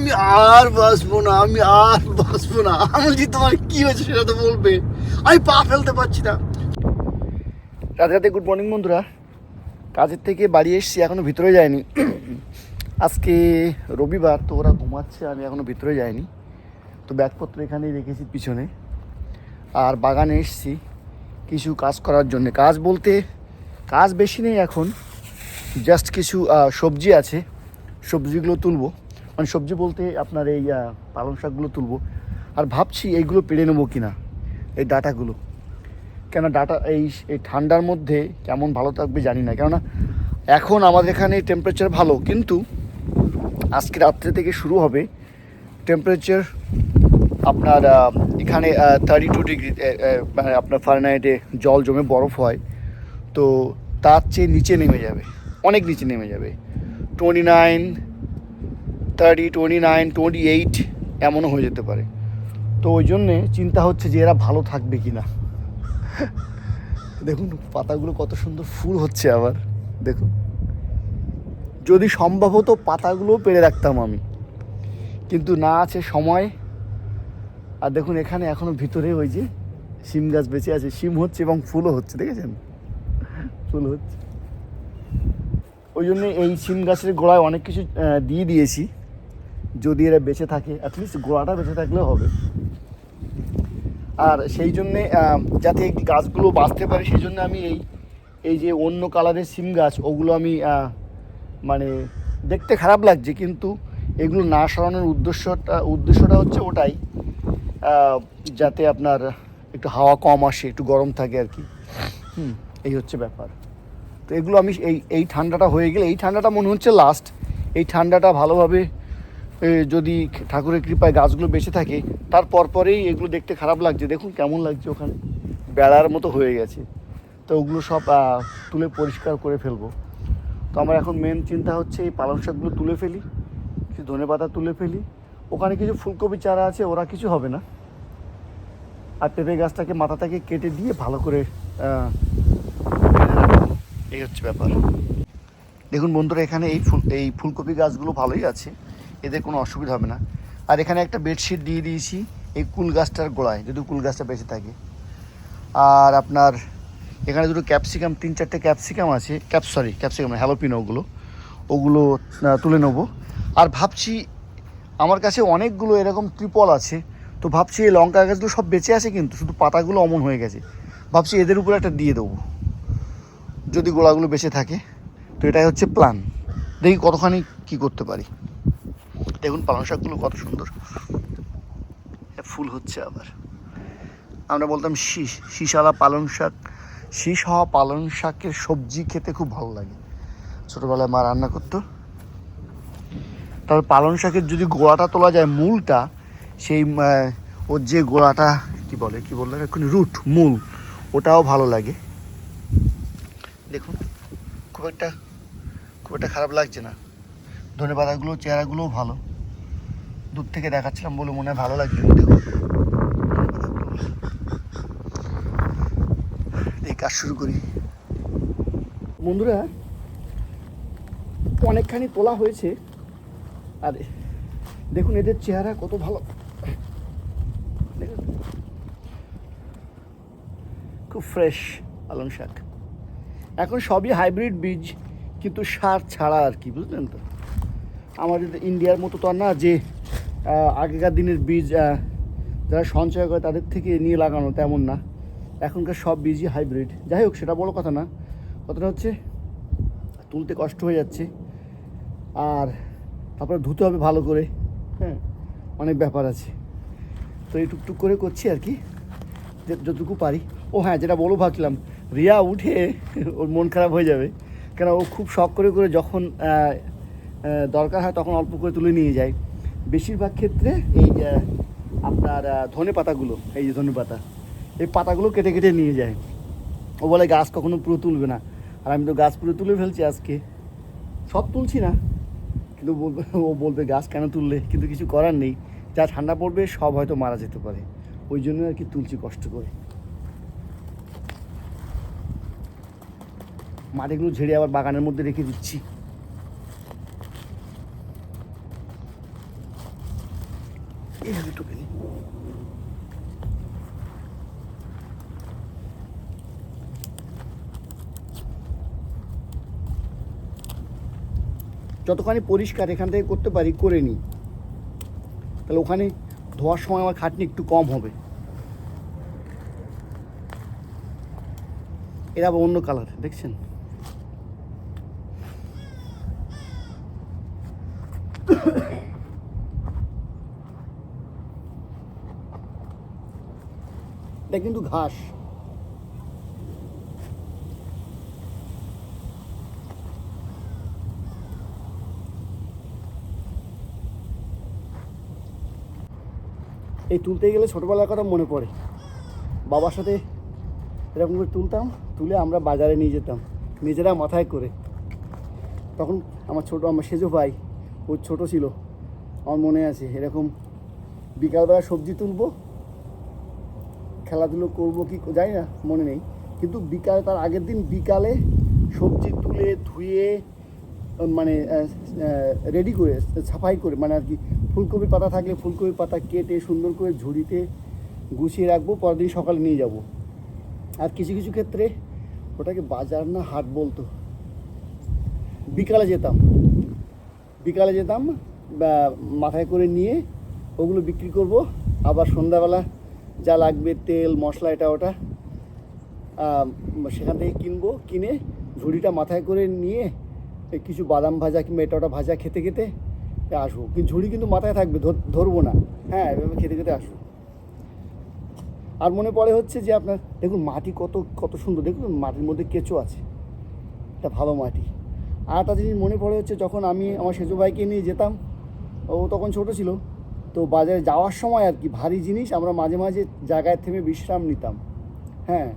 আমি আর বাঁচবো না, আমি আর বাঁচবো না। আমি বলছি তোমার কি হয়েছে সেটা তো বলবে। আমি পা ফেলতে পারছি না। রাতে রাতে গুড মর্নিং বন্ধুরা। কাজের থেকে বাড়ি এসেছি, এখনও ভিতরে যায়নি আজকে রবিবার, তো ওরা ঘুমাচ্ছে, আমি এখনও ভিতরে যাইনি। তো ব্যাগপত্র এখানেই রেখেছি পিছনে। আর বাগানে এসেছি কিছু কাজ করার জন্য। কাজ বলতে কাজ বেশি নেই এখন জাস্ট কিছু সবজি আছে। সবজিগুলো তুলবো। মানে সবজি বলতে আপনার এই পালং শাকগুলো তুলবো। আর ভাবছি এইগুলো পেড়ে নেব কিনা, এই ডাটাগুলো। কেন ডাটা, এই এই ঠান্ডার মধ্যে কেমন ভালো থাকবে জানি না। কেননা এখন আমাদের এখানে টেম্পারেচার ভালো, কিন্তু আজকে রাত্রে থেকে শুরু হবে টেম্পারেচার আপনার এখানে থার্টি টু ডিগ্রি মানে আপনার ফারেনহাইটে জল জমে বরফ হয়। তো তার চেয়ে নিচে নেমে যাবে, অনেক নিচে নেমে যাবে। Twenty nine thirty twenty nine twenty eight এমনও হয়ে যেতে পারে। তো ওই জন্যে চিন্তা হচ্ছে যে এরা ভালো থাকবে কি না দেখুন পাতাগুলো কত সুন্দর ফুল হচ্ছে আবার, দেখুন। যদি সম্ভব হতো পাতাগুলোও পেরে রাখতাম আমি। কিন্তু না আছে সময়। আর দেখুন এখানে এখনও ভিতরে ওই যে শিম গাছ বেঁচে আছে, শিম হচ্ছে এবং ফুলও হচ্ছে, দেখেছেন? ফুল হচ্ছে। ওই জন্য এই শিম গাছের গোড়ায় অনেক কিছু দিয়ে দিয়েছি। যদি এরা বেঁচে থাকে অ্যাটলিস্ট গোড়াটা বেঁচে থাকলেও হবে। আর সেই জন্যে যাতে এই গাছগুলো বাঁচতে পারে, সেই জন্য আমি এই এই যে অন্য কালারের সিম গাছ, ওগুলো আমি মানে দেখতে খারাপ লাগছে, কিন্তু এগুলো না সরানোর উদ্দেশ্যটা উদ্দেশ্যটা হচ্ছে ওটাই যাতে আপনার একটু হাওয়া কম আসে, একটু গরম থাকে আর কি। হুম, এই হচ্ছে ব্যাপার। তো এগুলো আমি এই এই ঠান্ডাটা হয়ে গেলে, এই ঠান্ডাটা মনে হচ্ছে লাস্ট এই ঠান্ডাটা ভালোভাবে যদি ঠাকুরের কৃপায় গাছগুলো বেঁচে থাকে, তার পরপরেই এগুলো দেখতে খারাপ লাগছে। দেখুন কেমন লাগছে ওখানে। বেড়ার মতো হয়ে গেছে। তো ওগুলো সব তুলে পরিষ্কার করে ফেলব। তো আমার এখন মেন চিন্তা হচ্ছে এই পালং শাকগুলো তুলে ফেলি, কিছু ধনে পাতা তুলে ফেলি। ওখানে কিছু ফুলকপি চারা আছে, ওরা কিছু হবে না। আর পেঁপে গাছটাকে মাথা থেকে কেটে দিয়ে ভালো করে। এই হচ্ছে ব্যাপার। দেখুন বন্ধুরা, এখানে এই ফুল, এই ফুলকপি গাছগুলো ভালোই আছে। এদের কোনো অসুবিধা হবে না। আর এখানে একটা বেডশিট দিয়ে দিয়েছি এই কুল গাছটার গোড়ায় যদি কুল গাছটা বেঁচে থাকে। আর আপনার এখানে দুটো ক্যাপসিকাম, তিন চারটে ক্যাপসিকাম আছে, ক্যাপ সরি ক্যাপসিকাম হ্যালোপিনো ওগুলো। ওগুলো তুলে নেব। আর ভাবছি, আমার কাছে অনেকগুলো এরকম ত্রিপল আছে, তো ভাবছি এই লঙ্কা গাছগুলো সব বেঁচে আছে কিন্তু, শুধু পাতাগুলো অমন হয়ে গেছে। ভাবছি এদের উপরে একটা দিয়ে দেবো, যদি গোড়াগুলো বেঁচে থাকে। তো এটাই হচ্ছে প্ল্যান দেখি কতখানি কি করতে পারি। দেখুন পালং শাকগুলো কত সুন্দর। ফুল হচ্ছে আবার। আমরা বলতাম শীষ, শীষালা পালং শাক। শীষ হওয়া পালং শাকের সবজি খেতে খুব ভালো লাগে। ছোটোবেলায় মা রান্না করতো। তারপর পালং শাকের যদি গোড়াটা তোলা যায় মূলটা, সেই ওর যে গোড়াটা, কি বলে, কি বলল এখন রুট, মূল, ওটাও ভালো লাগে। দেখুন, খুব একটা খুব একটা খারাপ লাগছে না। ধনে পাতাগুলো চেহারাগুলোও ভালো। দূর থেকে দেখাচ্ছিলাম বলে মনে হয় ভালো লাগছে এই কাজ শুরু করি। বন্ধুরা, অনেকখানি তোলা হয়েছে। আর দেখুন এদের চেহারা কত ভালো। খুব ফ্রেশ পালং শাক। এখন সবই হাইব্রিড বীজ, কিন্তু সার ছাড়া আর কি, বুঝলেন তো? আমাদের ইন্ডিয়ার মতো তো আর না যে আগেকার দিনের বীজ যারা সঞ্চয় করে তাদের থেকে নিয়ে লাগানো তেমন না। এখনকার সব বীজই হাইব্রিড যাই হোক, সেটা বড় কথা না। কথাটা হচ্ছে, তুলতে কষ্ট হয়ে যাচ্ছে। আর তারপরে ধুতে হবে ভালো করে। হ্যাঁ অনেক ব্যাপার আছে। তো এই টুকটুক করে করছি আর কি যতটুকু পারি। ও হ্যাঁ যেটা বলো ভাবছিলাম, রিয়া উঠে ওর মন খারাপ হয়ে যাবে। কেন, ও খুব শখ করে করে যখন দরকার হয় তখন অল্প করে তুলে নিয়ে যায়। বেশিরভাগ ক্ষেত্রে এই যে আপনার ধনে পাতাগুলো, এই যে ধনে পাতা, এই পাতাগুলো কেটে কেটে নিয়ে যায়। ও বলে গাছ কখনো পুরো তুলবে না। আর আমি তো গাছ পুরো তুলে ফেলছি আজকে। সব তুলছি না। কিন্তু বলবে ও বলবে, গাছ কেন তুললে? কিন্তু কিছু করার নেই। যা ঠান্ডা পড়বে, সব হয়তো মারা যেতে পারে। ওই জন্য আর কি তুলছি কষ্ট করে। মাটিগুলো ঝেড়ে আবার বাগানের মধ্যে রেখে দিচ্ছি। যতখানি পরিষ্কার এখান থেকে করতে পারি, করে নিই। তাহলে ওখানে ধোয়ার সময় আমার খাটনি একটু কম হবে। এরা আবার অন্য কালার দেখছেন? কিন্তু ঘাস। এই তুলতে গেলে ছোটোবেলার কথা মনে পড়ে। বাবার সাথে এরকম করে তুলতাম, তুলে আমরা বাজারে নিয়ে যেতাম, নিজেরা মাথায় করে। তখন আমার ছোট, আমার সেজো ভাই ও ছোট ছিল, আমার মনে আছে, এরকম বিকালবেলা সবজি তুলবো খেলাধুলো করব কি জানি না, মনে নেই। কিন্তু বিকালে, তার আগের দিন বিকালে সবজি তুলে, ধুয়ে মানে রেডি করে, সাফাই করে মানে আর কি, ফুলকপির পাতা থাকলে ফুলকপির পাতা কেটে, সুন্দর করে ঝুড়িতে গুছিয়ে রাখব, পরের দিন সকালে নিয়ে যাব। আর কিছু কিছু ক্ষেত্রে ওটাকে বাজার না হাট বলতো। বিকালে যেতাম। বিকালে যেতাম মাথায় করে নিয়ে ওগুলো বিক্রি করব। আবার সন্ধ্যাবেলা যা লাগবে, তেল, মশলা, এটা, ওটা সেখান থেকে কিনবো। কিনে ঝুড়িটা মাথায় করে নিয়ে কিছু বাদাম ভাজা কিংবা এটা ওটা ভাজা খেতে খেতে আসব। কিন্তু ঝুড়ি কিন্তু মাথায় থাকবে ধরবো না। হ্যাঁ এভাবে খেতে খেতে আসব। আর মনে পড়ে হচ্ছে যে আপনার, দেখুন মাটি কত কত সুন্দর। দেখুন মাটির মধ্যে কেঁচো আছে। এটা ভালো মাটি। আর একটা জিনিস মনে পড়ে হচ্ছে, যখন আমি আমার সেজু ভাইকে নিয়ে যেতাম, ও তখন ছোট ছিল। তো বাজারে যাওয়ার সময় আর কি ভারী জিনিস আমরা মাঝে মাঝে জায়গায় থেমে বিশ্রাম নিতাম। হ্যাঁ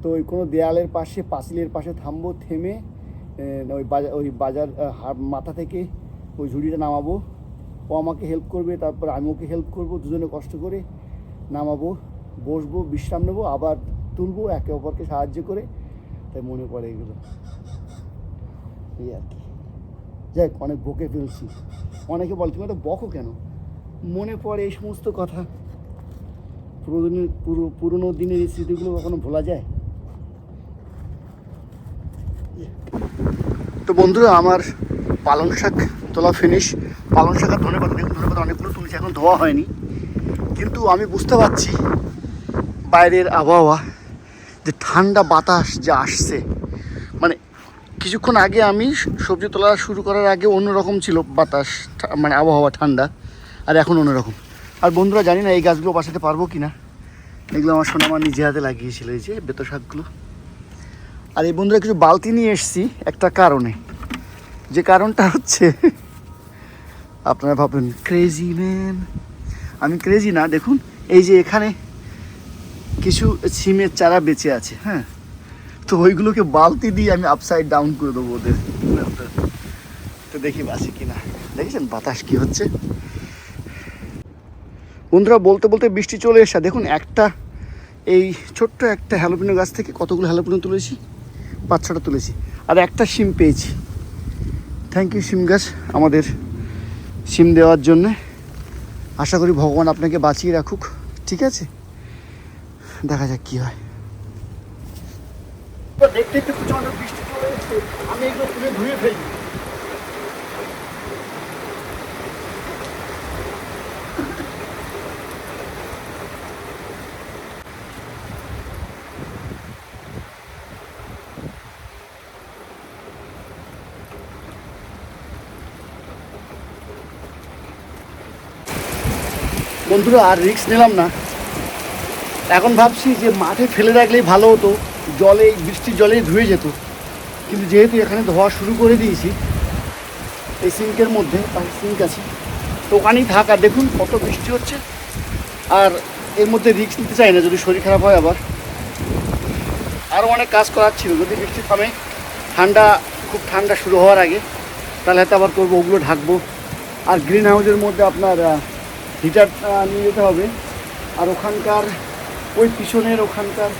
তো ওই কোনো দেয়ালের পাশে, পাঁচিলের পাশে থামবো, থেমে ওই বাজার ওই বাজার মাথা থেকে ওই ঝুড়িটা নামাবো। ও আমাকে হেল্প করবে, তারপর আমি ওকে হেল্প করব, দুজনে কষ্ট করে নামাবো, বসবো, বিশ্রাম নেব, আবার তুলবো, একে অপরকে সাহায্য করে। তাই মনে পড়ে এগুলো। এই আর কি। যাই অনেক বকে ফেলছি। অনেকে বলে, তুমি এটা বকো কেন? মনে পড়ে এই সমস্ত কথা। পুরো দিনের পুরো, পুরোনো দিনের এই স্মৃতিগুলো কখনো ভোলা যায়? তো বন্ধুরা, আমার পালং শাক তোলা ফিনিশ পালং শাক আর ধনে পাতা, দেখুন, ধনে অনেকগুলো তুলেছি, এখন ধোয়া হয়নি। কিন্তু আমি বুঝতে পারছি বাইরের আবহাওয়া, যে ঠান্ডা বাতাস যে আসছে। মানে কিছুক্ষণ আগে আমি সবজি তোলা শুরু করার আগে অন্যরকম ছিল বাতাস মানে আবহাওয়া ঠান্ডা। আর এখন অন্যরকম। আর বন্ধুরা, জানি না এই গাছগুলো বাসাতে পারব কি না এগুলো আমার শোনা আমার নিজে হাতে লাগিয়েছিল, এই যে বেতো শাকগুলো। আর এই বন্ধুরা, কিছু বালতি নিয়ে এসেছি একটা কারণে। যে কারণটা হচ্ছে, আপনারা ভাবেন ক্রেজি ম্যান আমি ক্রেজি না, দেখুন, এই যে এখানে কিছু সিমের চারা বেঁচে আছে হ্যাঁ? তো ওইগুলোকে বালতি দিয়ে আমি আপসাইড ডাউন করে দেবো ওদের। তো দেখি বাসি কিনা। দেখেছেন বাতাস কি হচ্ছে? বন্ধুরা, বলতে বলতে বৃষ্টি চলে এসে, দেখুন একটা, এই ছোট্ট একটা হ্যালোপিনো গাছ থেকে কতগুলো হ্যালোপিনো তুলেছি? পাঁচ ছটা তুলেছি। আর একটা সিম পেয়েছি। থ্যাংক ইউ সিম গাছ, আমাদের সিম দেওয়ার জন্যে। আশা করি ভগবান আপনাকে বাঁচিয়ে রাখুক। ঠিক আছে? দেখা যাক কি হয়। দেখতে দেখতে প্রচণ্ড বৃষ্টি চলে এসেছে আমি এগুলো তুলে ধুয়ে ফেলি বন্ধুরা, আর রিক্স নিলাম না। এখন ভাবছি যে মাঠে ফেলে রাখলেই ভালো হতো জলে বৃষ্টির জলেই ধুয়ে যেত। কিন্তু যেহেতু এখানে ধোয়া শুরু করে দিয়েছি, এই সিঙ্কের মধ্যে সিঙ্ক আছে। তো ওখানেই থাক দেখুন কত বৃষ্টি হচ্ছে। আর এর মধ্যে রিস্ক নিতে চাই না, যদি শরীর খারাপ হয় আবার। আরও অনেক কাজ করার ছিল, যদি বৃষ্টি থামে ঠান্ডা, খুব ঠান্ডা শুরু হওয়ার আগে, তাহলে হয়তো আবার করব, ওগুলো ঢাকবো। আর গ্রিন হাউসের মধ্যে আপনার হিটার নিয়ে যেতে হবে। আর ওখানকার, ওই পিছনের ওখানকার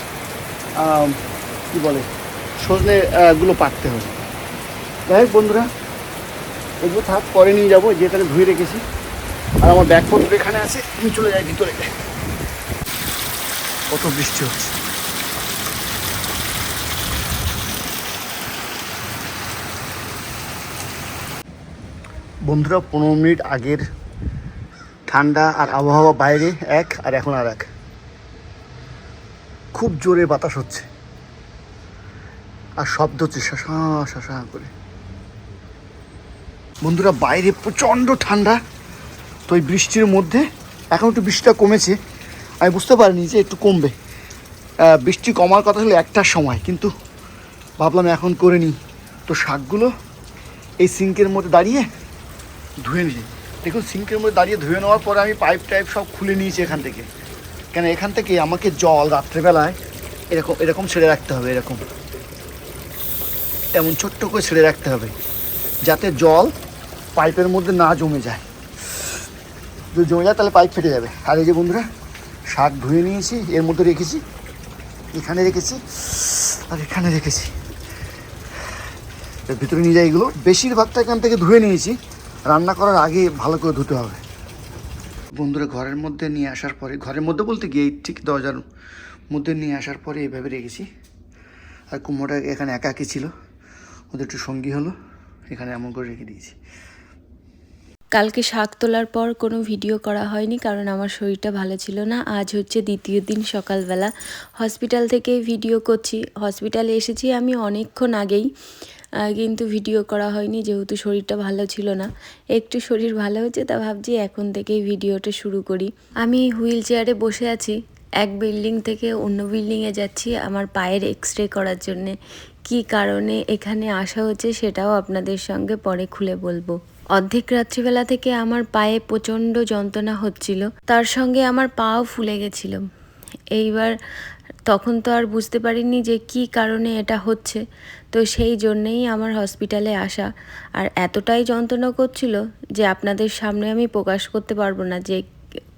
কি বলে, সজনে গুলো পাততে হবে। যাই বন্ধুরা, এগুলো থাক, পরে নিয়ে যাব যেখানে ধুয়ে রেখেছি। আর আমার ব্যাগপত্র এখানে আছে, আমি চলে যাই ভিতরে। কত বৃষ্টি হচ্ছে। বন্ধুরা, পনেরো মিনিট আগের ঠান্ডা আর আবহাওয়া বাইরে এক আর এখন আর এক। খুব জোরে বাতাস হচ্ছে। আর শব্দ হচ্ছে শাসা শাসা করে। বন্ধুরা, বাইরে প্রচণ্ড ঠান্ডা। তো এই বৃষ্টির মধ্যে এখন একটু বৃষ্টিটা কমেছে। আমি বুঝতে পারিনি যে একটু কমবে। বৃষ্টি কমার কথা ছিল একটার সময়, কিন্তু ভাবলাম এখন করে নিই। তো শাকগুলো এই সিঙ্কের মধ্যে দাঁড়িয়ে ধুয়ে নিই। দেখুন, সিঙ্কের মধ্যে দাঁড়িয়ে ধুয়ে নেওয়ার পরে আমি পাইপ টাইপ সব খুলে নিয়েছি এখান থেকে। কেন এখান থেকে আমাকে জল রাত্রেবেলায় এরকম এরকম ছেড়ে রাখতে হবে, এরকম। এমন ছোট্ট করে ছেড়ে রাখতে হবে, যাতে জল পাইপের মধ্যে না জমে যায়। যদি জমে যায়, তাহলে পাইপ ফেটে যাবে। আর এই যে বন্ধুরা, শাক ধুয়ে নিয়েছি, এর মধ্যে রেখেছি। এখানে রেখেছি, আর এখানে রেখেছি। ভিতরে নিয়ে যাই এগুলো। বেশিরভাগটা এখান থেকে ধুয়ে নিয়েছি। রান্না করার আগে ভালো করে ধুতে হবে। বন্ধুরা ঘরের মধ্যে নিয়ে আসার পরে ঘরের মধ্যে বলতে গিয়ে ঠিক দরজার মধ্যে নিয়ে আসার পরে এইভাবে রেখেছি। আর কুমড়োটা এখানে একা একাকি ছিল। ওদের একটু সঙ্গী হলো এখানে এমন করে রেখে দিয়েছি। কালকে শাক তোলার পর কোনো ভিডিও করা হয়নি কারণ আমার শরীরটা ভালো ছিল না। আজ হচ্ছে দ্বিতীয় দিন সকালবেলা। হসপিটাল থেকে ভিডিও করছি। হসপিটালে এসেছি আমি অনেকক্ষণ আগেই। কিন্তু ভিডিও করা হয়নি, যেহেতু শরীরটা ভালো ছিল না। একটু শরীর ভালো হচ্ছে তা ভাবছি এখন থেকেই ভিডিওটা শুরু করি। আমি হুইল চেয়ারে বসে আছি। এক বিল্ডিং থেকে অন্য বিল্ডিংয়ে যাচ্ছি আমার পায়ের এক্স রে করার জন্যে। কী কারণে এখানে আসা হচ্ছে সেটাও আপনাদের সঙ্গে পরে খুলে বলব। অর্ধেক রাত্রিবেলা থেকে আমার পায়ে প্রচণ্ড যন্ত্রণা হচ্ছিল। তার সঙ্গে আমার পাও ফুলে গেছিল। এইবার তখন তো আর বুঝতে পারিনি যে কি কারণে এটা হচ্ছে। তো সেই জন্যেই আমার হসপিটালে আসা। আর এতটাই যন্ত্রণা করছিল যে আপনাদের সামনে আমি প্রকাশ করতে পারব না যে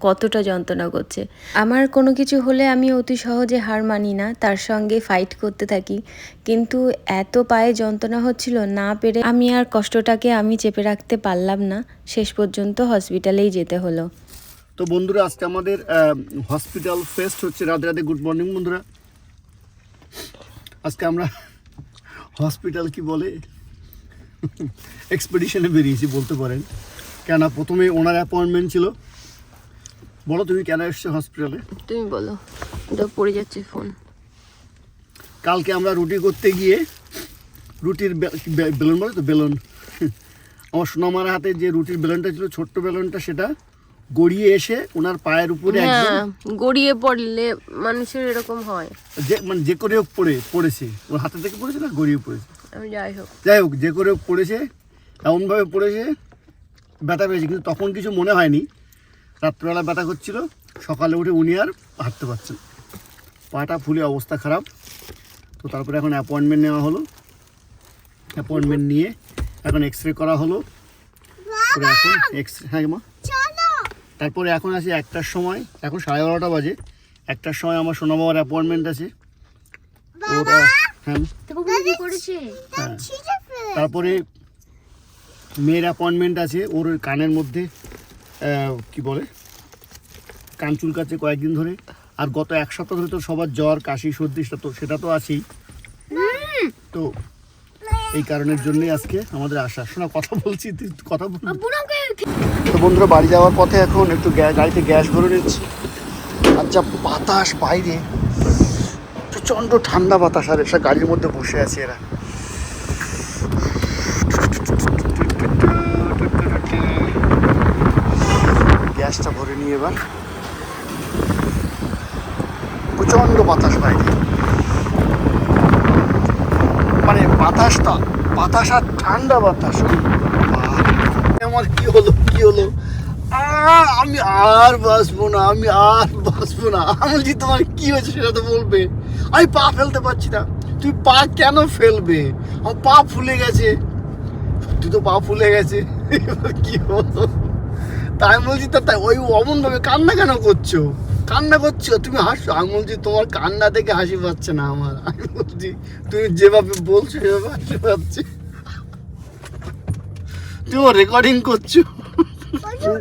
কতটা যন্ত্রণা করছে। আমার কোনো কিছু হলে আমি অতি সহজে হার মানি না, তার সঙ্গে ফাইট করতে থাকি। কিন্তু এত পায়ে যন্ত্রণা হচ্ছিল না পেরে আমি আর কষ্টটাকে আমি চেপে রাখতে পারলাম না। শেষ পর্যন্ত হসপিটালেই যেতে হলো। তো বন্ধুরা, আজকে আমাদের হসপিটাল ফেস্ট হচ্ছে। রাধে রাধে গুড মর্নিং বন্ধুরা। আজকে আমরা হসপিটাল কি বলে? এক্সপেডিশনে বেরিয়েছি বলতে পারেন। কেন প্রথমে ওনার অ্যাপয়েন্টমেন্ট ছিল। বলো তুমি কেন এসছো হসপিটালে তুমি বলো এটা পড়ে যাচ্ছে ফোন কালকে আমরা রুটি করতে গিয়ে রুটির বেলুন বলে তো বেলুন। আমার সোনামার হাতে যে রুটির বেলুনটা ছিল ছোট্ট বেলুনটা সেটা গড়িয়ে এসে ওনার পায়ের উপরে একদম হ্যাঁ গড়িয়ে পড়লে মানুষের এরকম হয়। যে মানে যে করে হোক পড়ে পড়েছে। ওর হাতে থেকে পড়েছে না গড়িয়ে পড়েছে? আমি যাই হোক। যাই হোক যে করে হোক পড়েছে এমনভাবে পড়েছে ব্যথা পেয়েছে। কিন্তু তখন কিছু মনে হয়নি। রাত্রেবেলা ব্যথা করছিল। সকালে উঠে উনি আর হাঁটতে পারছেন পাটা ফুলে অবস্থা খারাপ। তো তারপরে এখন অ্যাপয়েন্টমেন্ট নেওয়া হলো। অ্যাপয়েন্টমেন্ট নিয়ে এখন এক্স রে করা হলো। এখন এক্স হ্যাঁ মা? তারপরে এখন আছে একটার সময় এখন সাড়ে বারোটা বাজে। একটার সময় আমার সোনা বাবার অ্যাপয়েন্টমেন্ট আছে। ওটা হ্যাঁ। হ্যাঁ। তারপরে মেয়ের অ্যাপয়েন্টমেন্ট আছে ওর ওই কানের মধ্যে কি বলে? কান চুলকাচ্ছে কয়েকদিন ধরে। আর গত এক সপ্তাহ ধরে তো সবার জ্বর কাশি সর্দি সেটা তো সেটা তো আছেই। তো এই কারণের জন্যই আজকে আমাদের আসা। শোনা কথা বলছি তুই কথা বল। তো বন্ধুরা, বাড়ি যাওয়ার পথে এখন একটু গাড়িতে গ্যাস ভরে নিচ্ছি। আর যা বাতাস বাইরে, প্রচণ্ড ঠান্ডা বাতাস। আর এসব গাড়ির মধ্যে বসে আছে এরা। গ্যাসটা ভরে নিয়ে এবার। প্রচণ্ড বাতাস বাইরে। মানে বাতাসটা, বাতাস আর ঠান্ডা বাতাস। আমার কি হলো? হলো। আমি আর বাঁচবো না, আমি আর বাঁচবো না। আমি বলছি, তোমার কি হয়েছে সেটা তো বলবে? আমি পা ফেলতে পারছি না। তুই পা কেন ফেলবে? আমার পা ফুলে গেছে। তুই তো পা ফুলে গেছে। কি হলো? তাই আমি বলছি তাই ওই অমন ভাবে কান্না কেন করছ? কান্না করছ? তুমি হাসছো? আমি বলছি, তোমার কান্না দেখে হাসি পাচ্ছে না আমার। আমি বলছি, তুমি যেভাবে বলছো, সেভাবে হাসি পাচ্ছে। তুমি রেকর্ডিং করছ।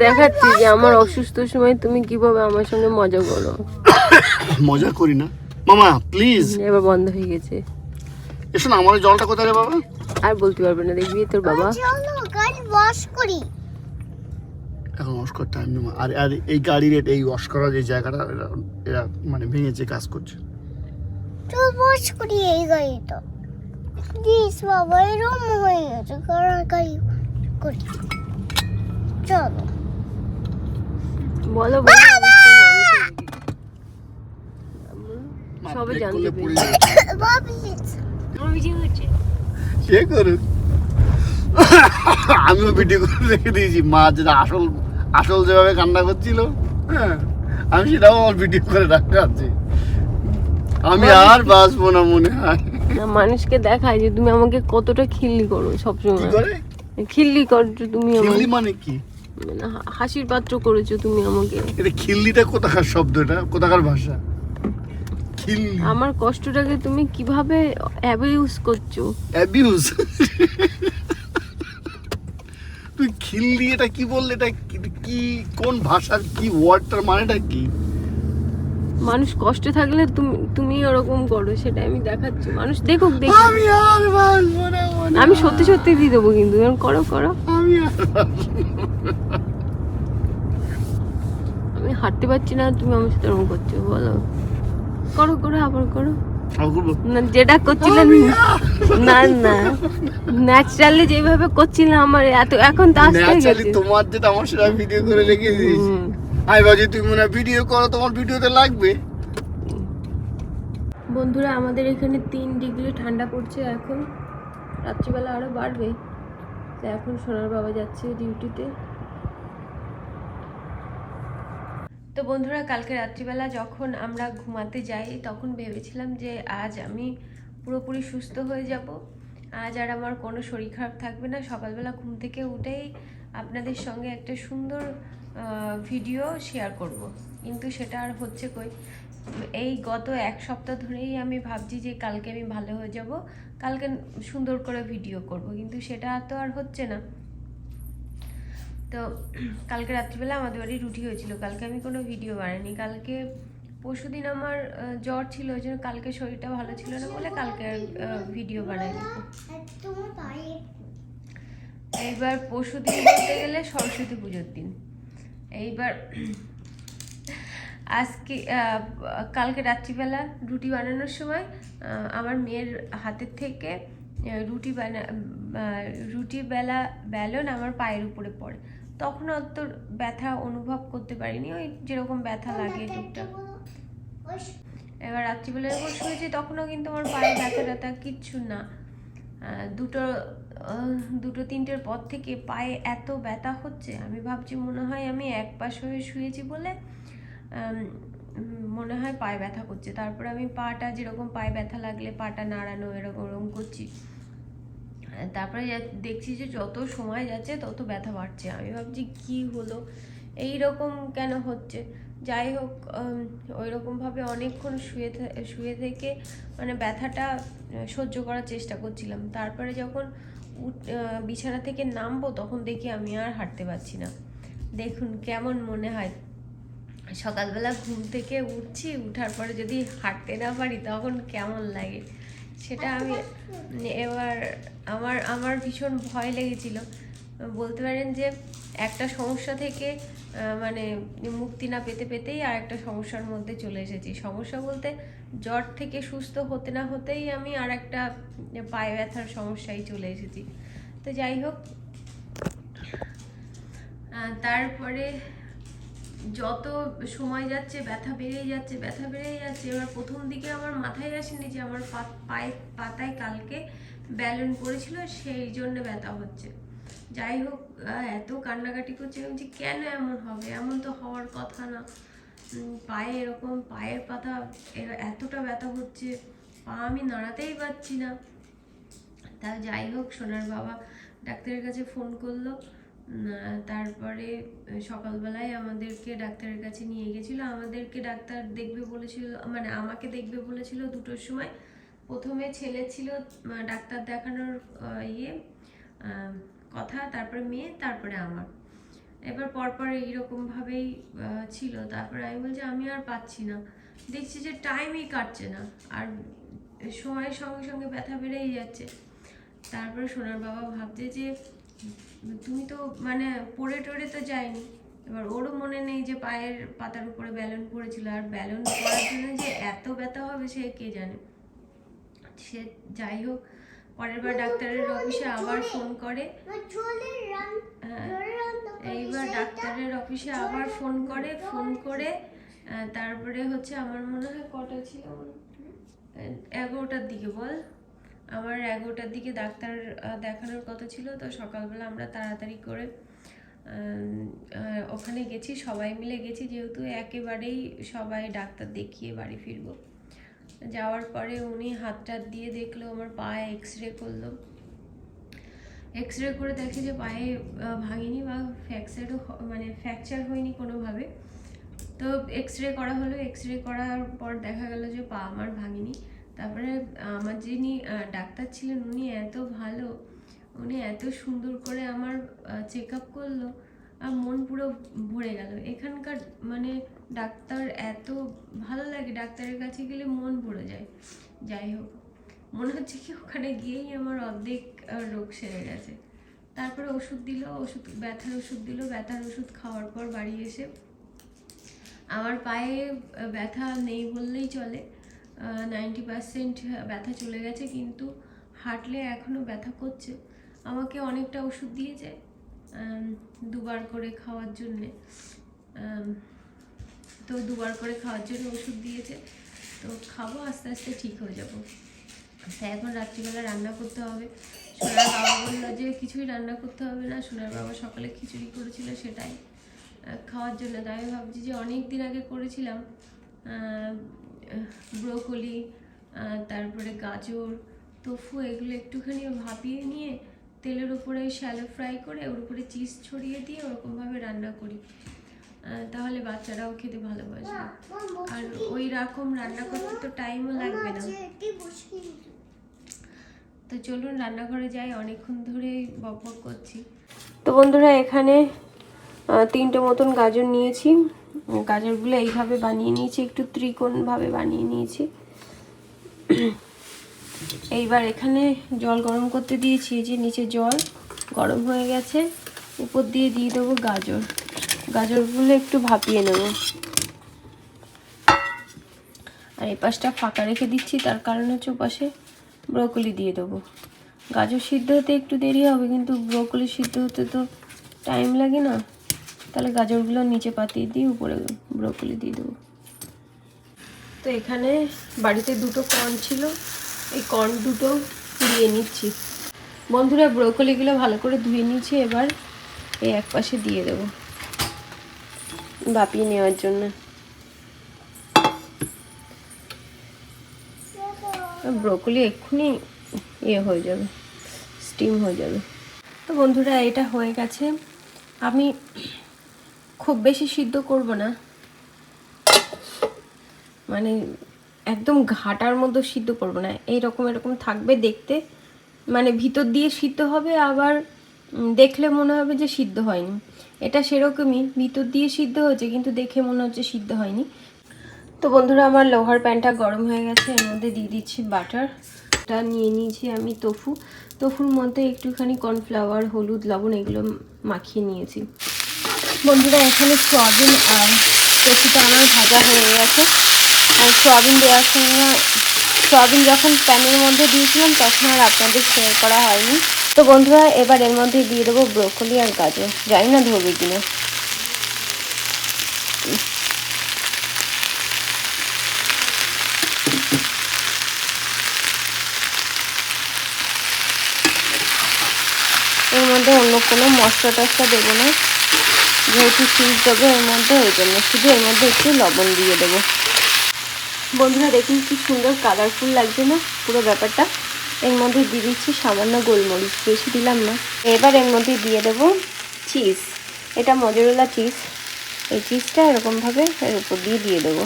দেখাচ্ছি যে আমার অসুস্থ সময় তুমি কীভাবে আমার সঙ্গে মজা করো। মজা করি না। মামা প্লিজ এবার বন্ধ হয়ে গেছে। এসো না আমার জলটা কোথায় রে বাবা? আর বলতে পারবে না দেখবি তোর বাবা। চলো গাড়ি ওয়াশ করি। এখন ওয়াশ করার টাইম নেই আর আর এই গাড়ির এই ওয়াশ করার যে জায়গাটা এরা এরা মানে ভেঙেছে কাজ করছে। চল ওয়াশ করি এই গাড়িটা। প্লিজ বাবা এরম হয়ে গেছে কারণ গাড়ি করি। চলো। বলো সবে জানতে পেরেছি। সে আমিও ভিডিও করে রেখে দিয়েছি। মা যেটা আসল আসল যেভাবে কান্না করছিল হ্যাঁ আমি সেটাও আমার ভিডিও করে রাখা আছে আমি আর বাঁচবো না মনে হয়। মানুষকে দেখায় যে তুমি আমাকে কতটা খিল্লি করো সবসময়। করে? খিল্লি করছ তুমি খিল্লি মানে কি? মানে হাসির পাত্র করেছ তুমি আমাকে। এটা খিল্লিটা কোথাকার শব্দটা কোথাকার ভাষা? খিল্লি। আমার কষ্টটাকে তুমি কীভাবে অ্যাবিউজ করছ? অ্যাবিউজ তুই খিল্লি এটা কি বললে? এটা কি- কি কোন ভাষার কি ওয়ার্ডটার মানেটা কি? মানুষ কষ্টে থাকলে তুমি তুমি ওরকম করো সেটা আমি দেখাচ্ছি। মানুষ দেখুক দেখুক। আমি আর বাঁচবো না আমি সত্যি সত্যি দিয়ে দেবো কিন্তু করো করো। আমি। আমি হাঁটতে পারছি না তুমি আমার সাথে এরকম করছ বলো। করো করো আবার করো। না যেটা করছিলে না না ন্যাচারালি যেভাবে করছিলে আমার এত এখন তো আসতে গেছে। তোমার যেটা আমার সেটা ভিডিও করে রেখে দিয়েছি। তুমি মনে ভিডিও করো, তোমার ভিডিওতে লাগবে। বন্ধুরা, আমাদের এখানে ডিগ্রি ঠান্ডা পড়ছে এখন। রাত্রিবেলা বাড়বে। তো এখন সোনার বাবা যাচ্ছে ডিউটিতে তো বন্ধুরা, কালকে রাত্রিবেলা যখন আমরা ঘুমাতে যাই, তখন ভেবেছিলাম যে আজ আমি পুরোপুরি সুস্থ হয়ে যাব। আজ আর আমার কোনো শরীর খারাপ থাকবে না। সকালবেলা ঘুম থেকে উঠেই আপনাদের সঙ্গে একটা সুন্দর ভিডিও শেয়ার করব। কিন্তু সেটা আর হচ্ছে কই? এই গত এক সপ্তাহ ধরেই আমি ভাবছি যে কালকে আমি ভালো হয়ে যাব কালকে সুন্দর করে ভিডিও করব। কিন্তু সেটা তো আর হচ্ছে না। তো কালকে রাত্রিবেলা আমাদের বাড়ি রুটি হয়েছিল। কালকে আমি কোনো ভিডিও বানাইনি। কালকে পরশুদিন আমার জ্বর ছিল ওই জন্য কালকে শরীরটা ভালো ছিল না বলে কালকে ভিডিও বানাইনি। এইবার পরশুদিন বলতে গেলে সরস্বতী পুজোর দিন। এইবার আজকে কালকে রাত্রিবেলা রুটি বানানোর সময় আমার মেয়ের হাতের থেকে রুটি বানা রুটি বেলা বেলন আমার পায়ের উপরে পড়ে। তখন অত ব্যথা অনুভব করতে পারিনি ওই যেরকম ব্যথা লাগে টুকটাক। এবার রাত্রিবেলা যখন শুয়েছি তখনও কিন্তু আমার পায়ে ব্যথা ব্যথা কিচ্ছু না। দুটো দুটো তিনটের পর থেকে পায়ে এত ব্যথা হচ্ছে, আমি ভাবছি মনে হয় আমি এক পাশ হয়ে শুয়েছি বলে মনে হয় পায়ে ব্যথা করছে। তারপর আমি পাটা যেরকম পায়ে ব্যথা লাগলে পাটা নাড়ানো এরকম, ওরকম করছি। তারপরে দেখছি যে যত সময় যাচ্ছে তত ব্যথা বাড়ছে। আমি ভাবছি কি হলো? এই রকম কেন হচ্ছে? যাই হোক ওই রকমভাবে অনেকক্ষণ শুয়ে শুয়ে থেকে মানে ব্যথাটা সহ্য করার চেষ্টা করছিলাম। তারপরে যখন বিছানা থেকে নামবো তখন দেখি আমি আর হাঁটতে পারছি না। দেখুন কেমন মনে হয়। সকালবেলা ঘুম থেকে উঠছি উঠার পরে যদি হাঁটতে না পারি তখন কেমন লাগে? সেটা আমি এবার আমার আমার ভীষণ ভয় লেগেছিল। বলতে পারেন যে একটা সমস্যা থেকে মানে মুক্তি না পেতে পেতেই আর একটা সমস্যার মধ্যে চলে এসেছি। সমস্যা বলতে জ্বর থেকে সুস্থ হতে না হতেই আমি আর একটা পায়ে ব্যথার সমস্যায় চলে এসেছি। তো যাই হোক তারপরে যত সময় যাচ্ছে, ব্যথা বেড়েই যাচ্ছে, ব্যথা বেড়েই যাচ্ছে, এবার প্রথম দিকে আমার মাথায় আসেনি যে আমার পায়ে, পাতায় কালকে ব্যালন পড়েছিল, সেই জন্য ব্যথা হচ্ছে। যাই হোক এত কান্নাকাটি করছে বলছি, কেন এমন হবে? এমন তো হওয়ার কথা না। পায়ে এরকম পায়ের পাতা এতটা ব্যথা হচ্ছে পা আমি নাড়াতেই পারছি না। তা যাই হোক সোনার বাবা ডাক্তারের কাছে ফোন করল। তারপরে সকালবেলায় আমাদেরকে ডাক্তারের কাছে নিয়ে গেছিল। আমাদেরকে ডাক্তার দেখবে বলেছিল মানে আমাকে দেখবে বলেছিল দুটোর সময়। প্রথমে ছেলে ছিল ডাক্তার দেখানোর ইয়ে কথা, তারপরে মেয়ে, তারপরে আমার। এবার পরপর এইরকমভাবেই ছিল। তারপরে আমি বলছি, আমি আর পাচ্ছি না। দেখছি যে টাইমই কাটছে না। আর সময়ের সঙ্গে সঙ্গে ব্যথা বেড়েই যাচ্ছে। তারপরে সোনার বাবা ভাবছে যে, তুমি তো মানে পড়ে টড়ে তো যায়নি। এবার ওরও মনে নেই যে পায়ের পাতার উপরে ব্যালন পড়েছিল। আর ব্যালন পড়ার জন্য যে এত ব্যথা হবে সে কে জানে? সে যাই হোক পরের বার ডাক্তারের অফিসে আবার ফোন করে। হ্যাঁ এইবার ডাক্তারের অফিসে আবার ফোন করে ফোন করে তারপরে হচ্ছে আমার মনে হয় কটা ছিল? এগারোটার দিকে বল। আমার এগারোটার দিকে ডাক্তার দেখানোর কথা ছিল, তো সকালবেলা আমরা তাড়াতাড়ি করে ওখানে গেছি, সবাই মিলে গেছি, যেহেতু একেবারেই সবাই ডাক্তার দেখিয়ে বাড়ি ফিরবো। যাওয়ার পরে উনি হাত টাত দিয়ে দেখল, আমার পায়ে এক্স রে করল। এক্স রে করে দেখে যে পায়ে ভাঙেনি বা ফ্র্যাকচারও মানে ফ্র্যাকচার হয়নি কোনোভাবে। তো এক্স রে করা হলো। এক্স রে করার পর দেখা গেল যে পা আমার ভাঙেনি। তারপরে আমার যিনি ডাক্তার ছিলেন, উনি এত ভালো, উনি এত সুন্দর করে আমার চেক আপ করল, আর মন পুরো ভরে গেল। এখানকার মানে ডাক্তার এত ভালো লাগে, ডাক্তারের কাছে গেলে মন ভরে যায়। যাই হোক, মনে হচ্ছে কি ওখানে গিয়েই আমার অর্ধেক রোগ সেরে গেছে। তারপরে ওষুধ দিল, ওষুধ, ব্যথার ওষুধ দিল, ব্যথার ওষুধ খাওয়ার পর বাড়ি এসে আমার পায়ে ব্যথা নেই বললেই চলে। নাইনটি পার্সেন্ট ব্যথা চলে গেছে, কিন্তু হাঁটলে এখনও ব্যথা করছে। আমাকে অনেকটা ওষুধ দিয়েছে দুবার করে খাওয়ার জন্যে। তো দুবার করে খাওয়ার জন্য ওষুধ দিয়েছে। তো খাব, আস্তে আস্তে ঠিক হয়ে যাব। তাই এখন রাত্রিবেলা রান্না করতে হবে। সোনার বাবা বলল যে কিছুই রান্না করতে হবে না, সোনার বাবা সকালে খিচুড়ি করেছিল সেটাই। খাওয়ার জন্য। তাই আমি ভাবছি যে অনেক দিন আগে করেছিলাম। ব্রোকলি তারপরে গাজর তোফু এগুলো একটুখানি ভাপিয়ে নিয়ে তেলের উপরে শ্যালো ফ্রাই করে ওর উপরে চিজ ছড়িয়ে দিয়ে ওরকমভাবে রান্না করি। তাহলে বাচ্চারাও খেতে ভালোবাসবে। আর ওই রকম রান্না করতে তো টাইমও লাগবে না। তো চলুন রান্নাঘরে যাই অনেকক্ষণ ধরে বক বক করছি। তো বন্ধুরা এখানে তিনটে মতন গাজর নিয়েছি। গাজরগুলো এইভাবে বানিয়ে নিয়েছি একটু ত্রিকোণভাবে বানিয়ে নিয়েছি। এইবার এখানে জল গরম করতে দিয়েছি যে নিচে জল গরম হয়ে গেছে উপর দিয়ে দিয়ে দেবো গাজর। গাজরগুলো একটু ভাপিয়ে নেব। আর এই পাশটা ফাঁকা রেখে দিচ্ছি, তার কারণ হচ্ছে ওপাশে ব্রোকলি দিয়ে দেবো। গাজর সিদ্ধ হতে একটু দেরি হবে, কিন্তু ব্রোকলি সিদ্ধ হতে তো টাইম লাগে না। তাহলে গাজরগুলো নিচে পাতিয়ে দিয়ে উপরে ব্রোকলি দিয়ে দেবো। তো এখানে বাড়িতে দুটো কর্ন ছিল, এই কর্ন দুটো দিয়ে নিচ্ছি। বন্ধুরা, ব্রোকলিগুলো ভালো করে ধুয়ে নিয়েছি, এবার এই এক পাশে দিয়ে দেবো। বাপিয়ে নেওয়ার জন্য। ব্রোকলি এক্ষুনি ইয়ে হয়ে যাবে স্টিম হয়ে যাবে। তো বন্ধুরা, এটা হয়ে গেছে। আমি খুব বেশি সিদ্ধ করব না। মানে একদম ঘাটার মতো সিদ্ধ করব না। এইরকম, এরকম থাকবে দেখতে। মানে ভিতর দিয়ে সিদ্ধ হবে, আবার দেখলে মনে হবে যে সিদ্ধ হয়নি। এটা সেরকমই ভিতর দিয়ে সিদ্ধ হয়েছে, কিন্তু দেখে মনে হচ্ছে সিদ্ধ হয়নি। তো বন্ধুরা, আমার লোহার প্যানটা গরম হয়ে গেছে, এর মধ্যে দিয়ে দিচ্ছি বাটার। এটা নিয়ে নিয়েছি আমি তোফু তোফুর মধ্যে একটুখানি কর্নফ্লাওয়ার হলুদ, লবণ, এগুলো মাখিয়ে নিয়েছি। বন্ধুরা, এখানে সোয়াবিন আর কচুটা আমার ভাজা হয়ে গেছে। আর সোয়াবিন দেওয়ার সময়, সোয়াবিন যখন প্যানের মধ্যে দিয়েছিলাম, তখন আর আপনাদের শেয়ার করা হয়নি। তো বন্ধুরা, এবার এর মধ্যে দিয়ে দেবো ব্রোকলি আর গাজর। জানি না ধরবে কিনা। এর মধ্যে অন্য কোনো মশলা টশলা দেবো না। যেহেতু চিজ দেবো এর মধ্যে ওই জন্য শুধু এর মধ্যে একটু লবণ দিয়ে দেবো। বন্ধুরা, দেখুন কি সুন্দর কালারফুল লাগছে না? পুরো ব্যাপারটা। এর মধ্যে দিয়ে দিচ্ছি সামান্য গোলমরিচ, বেশি দিলাম না। এবার এর মধ্যে দিয়ে দেবো চিজ, এটা মজুরলা চিজ। এই চিজটা এরকমভাবে এর উপর দিয়ে দিয়ে দেবো।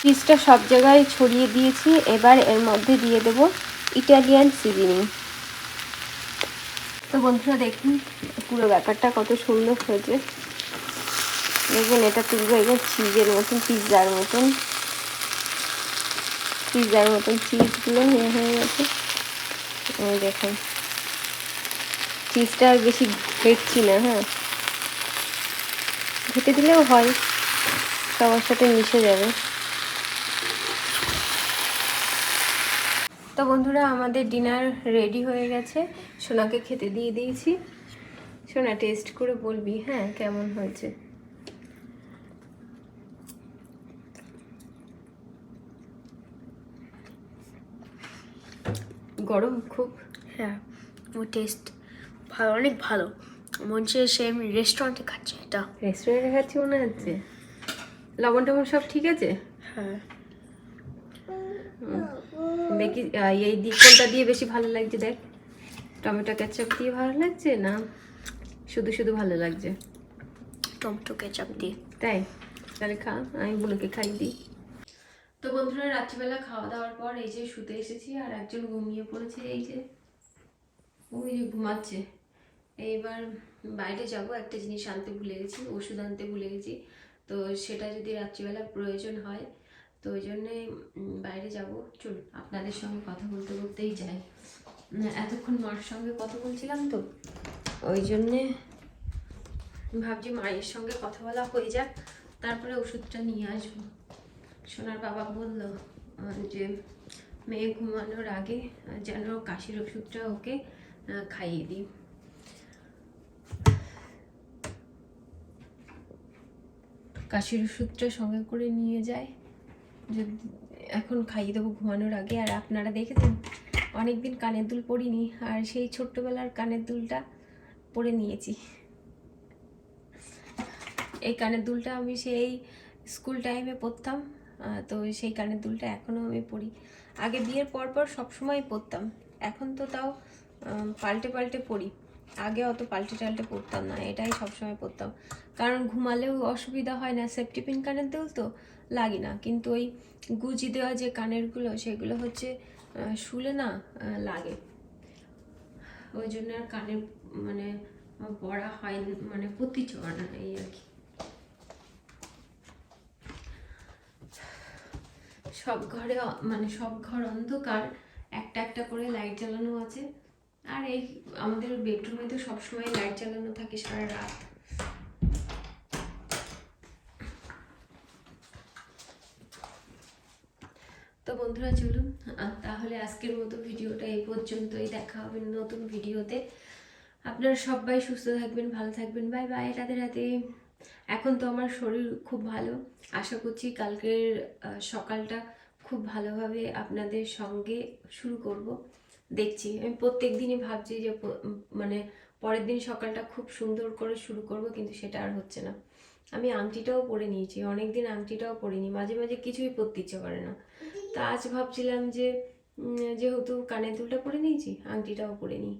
চিজটা সব জায়গায় ছড়িয়ে দিয়েছি, এবার এর মধ্যে দিয়ে দেবো ইটালিয়ান সিজনিং। তো বন্ধুরা, দেখুন, পুরো ব্যাপারটা কত সুন্দর হয়েছে। দেখবেন এটা তুলবো একদম চিজের মতন, পিৎজার মতন। পিৎজার মতন চিজগুলো হয়ে হয়ে গেছে। দেখুন। চিজটা আর বেশি ঘেটছি না হ্যাঁ। ঘেটে দিলেও হয়, সবার সাথে মিশে যাবে। তো বন্ধুরা, আমাদের ডিনার রেডি হয়ে গেছে। সোনাকে খেতে দিয়ে দিয়েছি। সোনা টেস্ট করে বলবি হ্যাঁ কেমন হয়েছে? গরম খুব। হ্যাঁ ও টেস্ট ভালো অনেক ভালো। মনে হচ্ছে সে আমি রেস্টুরেন্টে খাচ্ছি এটা। রেস্টুরেন্টে খাচ্ছি মনে হচ্ছে? লবণ টবণ সব ঠিক আছে? হ্যাঁ। দেখি এই দিক কোনটা দিয়ে বেশি ভালো লাগছে দেখ। টমেটো কেচাপ দিয়ে ভালো লাগছে না শুধু শুধু ভালো লাগছে? টমেটো কেচাপ দিয়ে। তাই? তাহলে খা আমি বুলোকে খাই দিই। তো বন্ধুরা, রাত্রিবেলা খাওয়া দাওয়ার পর এই যে শুতে এসেছি আর একজন ঘুমিয়ে পড়েছে এই যে। ওই যে ঘুমাচ্ছে। এইবার বাইরে যাব, একটা জিনিস আনতে ভুলে গেছি, ওষুধ আনতে ভুলে গেছি। তো সেটা যদি রাত্রিবেলা প্রয়োজন হয়, তো ওই জন্যে বাইরে যাব। চলুন, আপনাদের সঙ্গে কথা বলতে বলতেই যাই। এতক্ষণ মার সঙ্গে কথা বলছিলাম তো, ওই জন্যে ভাবছি মায়ের সঙ্গে কথা বলা হয়ে যাক, তারপরে ওষুধটা নিয়ে আসব। সোনার বাবা বলল যে মেয়ে ঘুমানোর আগে যেন কাশির ওষুধটা ওকে খাইয়ে দিই। কাশির ওষুধটা সঙ্গে করে নিয়ে যায়। যদি এখন খাইয়ে দেবো ঘুমানোর আগে, আর আপনারা দেখেছেন অনেক দিন কানের দুল পরিনি আর সেই ছোট্টবেলার কানের দুলটা পরে নিয়েছি। এই কানের দুলটা আমি সেই স্কুল টাইমে পরতাম তো সেই কানের দুলটা এখনও আমি পরি। আগে বিয়ের পর পর সবসময় পরতাম। এখন তো তাও পাল্টে পাল্টে পরি। আগে অত পাল্টে টাল্টে পরতাম না, এটাই সবসময় পরতাম। কারণ ঘুমালেও অসুবিধা হয় না। সেফটি পিন কানের দুল তো লাগে না। কিন্তু ওই গুজি দেওয়া যে কানেরগুলো, সেগুলো হচ্ছে শুলে না লাগে। ওই জন্য আর কানের মানে পড়া হয় মানে পতি চড়া এই আর কি। সব ঘরে মানে সব ঘর অন্ধকার, একটা একটা করে লাইট জ্বালানো আছে। আর এই আমাদের বেডরুমে তো সবসময় লাইট জ্বালানো থাকে সারা রাত। তো বন্ধুরা, চলুন তাহলে আজকের মতো ভিডিওটা এই পর্যন্তই। দেখা হবে নতুন ভিডিওতে। আপনারা সবাই সুস্থ থাকবেন, ভালো থাকবেন। বাই বাই রাতে রাতে এখন তো আমার শরীর খুব ভালো। আশা করছি কালকের সকালটা খুব ভালোভাবে আপনাদের সঙ্গে শুরু করব। দেখছি, আমি প্রত্যেক দিনই ভাবছি যে মানে পরের দিন সকালটা খুব সুন্দর করে শুরু করব, কিন্তু সেটা আর হচ্ছে না। আমি আংটিটাও পরে নিয়েছি অনেক দিন আংটিটাও পরিনি, মাঝে মাঝে কিছুই পরতে ইচ্ছে করে না। তা আজ ভাবছিলাম যে যেহেতু কানের দুলটা পরে নিয়েছি, আংটিটাও পরে নিই।